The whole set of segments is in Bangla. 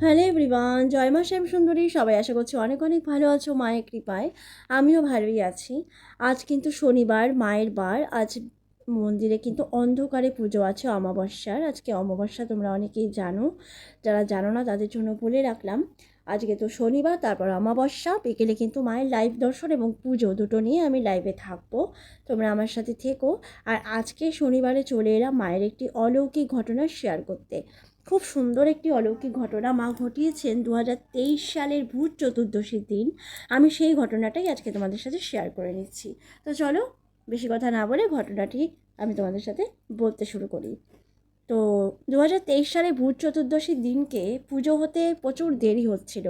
হ্যালো এভরিওয়ান, জয় মা শ্যাম সুন্দরী। সবাই আশা করছি অনেক অনেক ভালো আছো, মায়ের কৃপায়। আমিও ভালোই আছি। আজ কিন্তু শনিবার, মায়ের বার। আজ মন্দিরে কিন্তু অন্ধকারে পুজো আছে অমাবস্যার। আজকে অমাবস্যা তোমরা অনেকেই জানো। যারা জানো না, তাদের জন্য বলে রাখলাম। আজকে তো শনিবার, তারপর অমাবস্যা। বিকেলে কিন্তু মায়ের লাইভ দর্শন এবং পুজো দুটো নিয়ে আমি লাইভে থাকব। তোমরা আমার সাথে থেকো। আর আজকে শনিবারে চলে এলাম মায়ের একটি অলৌকিক ঘটনা শেয়ার করতে। খুব সুন্দর একটি অলৌকিক ঘটনা মা ঘটিয়েছেন দু হাজার তেইশ সালের ভূত চতুর্দশীর দিন। আমি সেই ঘটনাটাই আজকে তোমাদের সাথে শেয়ার করে নিচ্ছি। তো চলো, বেশি কথা না বলে ঘটনাটি আমি তোমাদের সাথে বলতে শুরু করি। তো দু সালে ভূত চতুর্দশীর দিনকে পুজো হতে প্রচুর দেরি হচ্ছিল।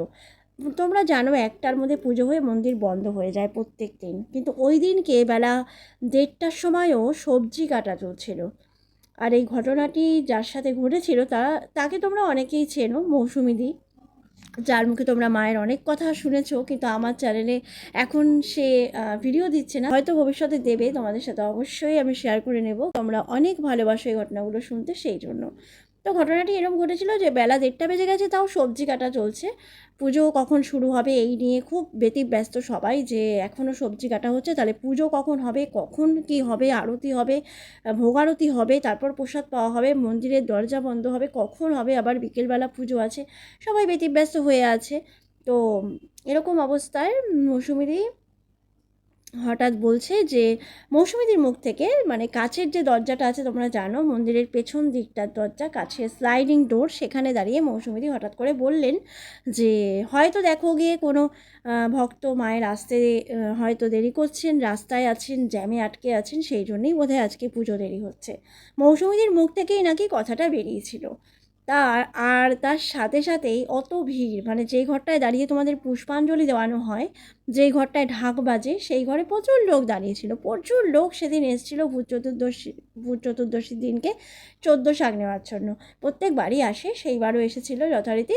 তোমরা জানো একটার মধ্যে পুজো হয়ে মন্দির বন্ধ হয়ে যায় প্রত্যেক দিন। কিন্তু ওই দিনকে বেলা দেড়টার সময়ও সবজি কাটা চলছিল। আর এই ঘটনাটি যার সাথে ঘটেছিল তা তাকে তোমরা অনেকেই চেনো মৌসুমিদি যার মুখে তোমরা মায়ের অনেক কথা শুনেছ, কিন্তু আমার চ্যানেলে এখন সে ভিডিও দিচ্ছে না। হয়তো ভবিষ্যতে দেবে, তোমাদের সাথে অবশ্যই আমি শেয়ার করে নেব। তোমরা অনেক ভালোবাসো এই ঘটনাগুলো শুনতে, সেই জন্য। তো ঘটনাটি এরকম ঘটেছিল যে বেলা দেড়টা বেজে গেছে, তাও সবজি কাটা চলছে। পুজো কখন শুরু হবে এই নিয়ে খুব ব্যস্ত সবাই যে এখনও সবজি কাটা হচ্ছে, তাহলে পুজো কখন হবে, কখন কি হবে, আরতি হবে ভোগারতি হবে, তারপর প্রসাদ পাওয়া হবে, মন্দিরের দরজা বন্ধ হবে, কখন হবে, আবার বিকেলবেলা পুজো আছে, সবাই ব্যস্ত হয়ে আছে। তো এরকম অবস্থায় মৌসুমিদি হঠাৎ বলছে যে, মৌসুমীদের মুখ থেকে মানে কাছের যে দরজাটা আছে, তোমরা জানো, মন্দিরের পেছন দিকটার দরজা কাছে স্লাইডিং ডোর সেখানে দাঁড়িয়ে মৌসুমীদি হঠাৎ করে বললেন যে, হয়তো দেখো গিয়ে কোনো ভক্ত মায়ের আসতে হয়তো দেরি করছেন, রাস্তায় আছেন, জ্যামে আটকে আছেন, সেই জন্যই বোধহয় আজকে পুজো দেরি হচ্ছে। মৌসুমীদের মুখ থেকেই নাকি কথাটা বেরিয়েছিল। তার, আর তার সাথে সাথেই অত ভিড়। মানে যেই ঘরটায় দাঁড়িয়ে তোমাদের পুষ্পাঞ্জলি দেওয়ানো হয়, যেই ঘরটায় ঢাক বাজে, সেই ঘরে প্রচুর লোক দাঁড়িয়েছিল। প্রচুর লোক সেদিন এসেছিল ভূত চতুর্দশী, ভূত চতুর্দশীর দিনকে চোদ্দ শাক নেওয়ার জন্য প্রত্যেক বাড়ি আসে, সেইবারও এসেছিল যথারীতি।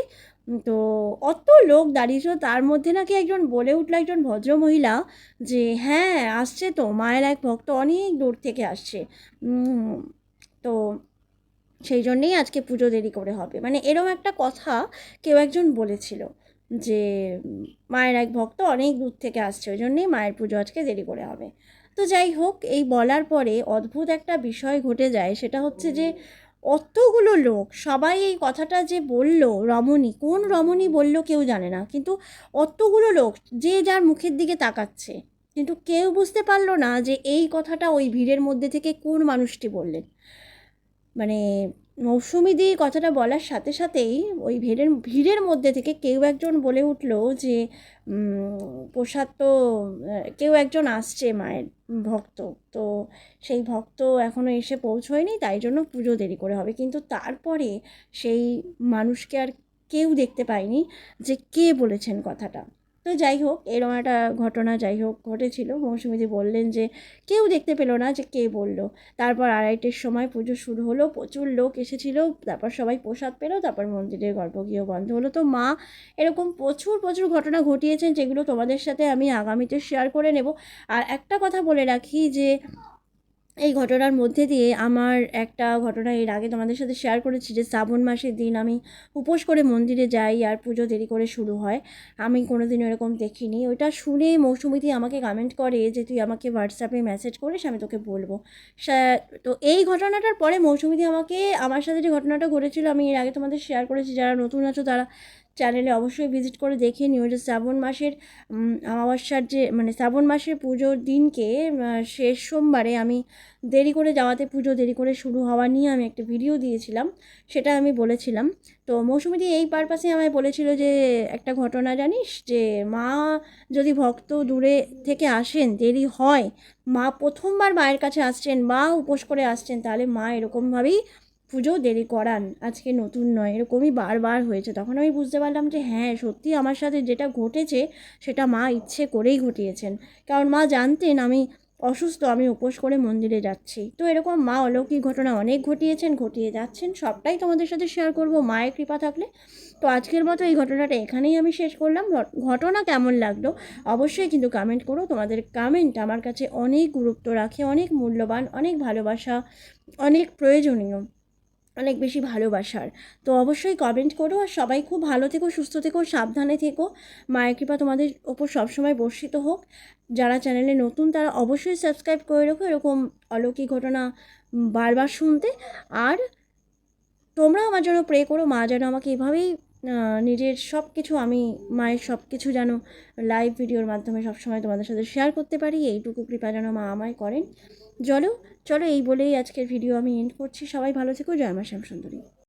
তো অত লোক দাঁড়িয়েছিল, তার মধ্যে নাকি একজন বলে উঠল একজন ভদ্রমহিলা যে হ্যাঁ আসছে তো, মায়ের এক ভক্ত অনেক দূর থেকে আসছে। তো সেই জন্যেই আজকে পুজো দেরি করে হবে। মানে এরম একটা কথা কেউ একজন বলেছিল যে, মায়ের এক ভক্ত অনেক দূর থেকে আসছে, ওই জন্যেই মায়ের পুজো আজকে দেরি করে হবে। তো যাই হোক, এই বলার পরে অদ্ভুত একটা বিষয় ঘটে যায়, সেটা হচ্ছে যে, অতগুলো লোক, সবাই এই কথাটা যে বলল রমণী, কোন রমণী বলল কেউ জানে না, কিন্তু অতগুলো লোক যে যার মুখের দিকে তাকাচ্ছে, কিন্তু কেউ বুঝতে পারল না যে এই কথাটা ওই ভিড়ের মধ্যে থেকে কোন মানুষটি বললেন। মানে মৌসুমি দি কথাটা বলার সাথে সাথেই ওই ভিড়ের ভিড়ের মধ্যে থেকে কেউ একজন বলে উঠল যে প্রসাদ তো কেউ একজন আসছে মায়ের ভক্ত। তো সেই ভক্ত এখনও এসে পৌঁছয়নি, তাই জন্য পুজো দেরি করে হবে। কিন্তু তারপরে সেই মানুষকে আর কেউ দেখতে পায়নি যে কে বলেছেন কথাটা। তো যাই হোক এরকম একটা ঘটনা যাই হোক ঘটেছিল। মৌসুমিদি বললেন যে, কেউ দেখতে পেল না যে কে বলল। তারপর আড়াইটের সময় পুজো শুরু হলো, প্রচুর লোক এসেছিল, তারপর সবাই প্রসাদ পেল, তারপর মন্দিরের গল্প গর্ভগৃহ বন্ধ হলো। তো মা, এরকম প্রচুর প্রচুর ঘটনা ঘটিয়েছেন যেগুলো তোমাদের সাথে আমি আগামীতে শেয়ার করে নেব। আর একটা কথা বলে রাখি যে এই ঘটনার মধ্যে দিয়ে আমার একটা ঘটনা এর আগে তোমাদের সাথে শেয়ার করেছি যে শ্রাবণ মাসের দিন আমি উপোস করে মন্দিরে যাই আর পুজো দেরি করে শুরু হয়। আমি কোনো দিন এরকম দেখিনি। ওইটা শুনে মৌসুমিতি আমাকে কমেন্ট করে যে তুই আমাকে হোয়াটসঅ্যাপে মেসেজ করিস, আমি তোকে বলব। তো এই ঘটনাটার পরে মৌসুমিতি আমাকে, আমার সাথে যে ঘটনাটা ঘটেছিল, আমি এর আগে তোমাদের শেয়ার করেছি, যারা নতুন আছো তারা চ্যানেলে অবশ্যই ভিজিট করে দেখে নিও যে শ্রাবণ মাসের অমাবস্যার যে মানে শ্রাবণ মাসের পুজোর দিনকে শেষ সোমবারে আমি দেরি করে যাওয়াতে পুজো দেরি করে শুরু হওয়া নিয়ে আমি একটা ভিডিও দিয়েছিলাম, সেটা আমি বলেছিলাম। তো মৌসুমিদি এই পারপাসে আমায় বলেছিল যে, একটা ঘটনা জানিস? যে মা যদি ভক্ত দূরে থেকে আসেন, দেরি হয়, মা প্রথমবার মায়ের কাছে আসছেন, মা উপোস করে আসছেন, তাহলে মা এরকমভাবেই পুজো দেরি করান, আজকে নতুন নয়, এরকমই বারবার হয়েছে। তখন আমি বুঝতে পারলাম যে হ্যাঁ সত্যি আমার সাথে যেটা ঘটেছে, সেটা মা ইচ্ছে করেই ঘটিয়েছেন। কারণ মা জানতেন আমি অসুস্থ, আমি উপোস করে মন্দিরে যাচ্ছি। তো এরকম মা অলৌকিক ঘটনা অনেক ঘটিয়েছেন, ঘটিয়ে যাচ্ছেন, সবটাই তোমাদের সাথে শেয়ার করব মায়ের কৃপা থাকলে। তো আজকের মতো এই ঘটনাটা এখানেই আমি শেষ করলাম। ঘটনা কেমন লাগল অবশ্যই কিন্তু কমেন্ট করো। তোমাদের কমেন্ট আমার কাছে অনেক গুরুত্ব রাখে, অনেক মূল্যবান, অনেক ভালোবাসা, অনেক প্রয়োজনীয়। অনেক বেশি ভালোবাসার। তো অবশ্যই কমেন্ট করো আর সবাই খুব ভালো থেকো, সুস্থ থেকো, সাবধানে থেকো। মায়ের কৃপা তোমাদের ওপর সবসময় বর্ষিত হোক। যারা চ্যানেলে নতুন তারা অবশ্যই সাবস্ক্রাইব করে রাখো। এরকম অলৌকিক ঘটনা বারবার শুনতে। আর তোমরা আমার জন্য প্রে করো। মা যেন আমাকে এভাবেই নিজের সব কিছু আমি, মায়ের সব কিছু যেন লাইভ ভিডিওর মাধ্যমে সবসময় তোমাদের সাথে শেয়ার করতে পারি। এইটুকু কৃপা যেন মা আমায় করেন। চলো চলো এই বলেই আজকের ভিডিও আমি এন্ড করছি। সবাই ভালো থেকো, জয় মা শ্যাম সুন্দরী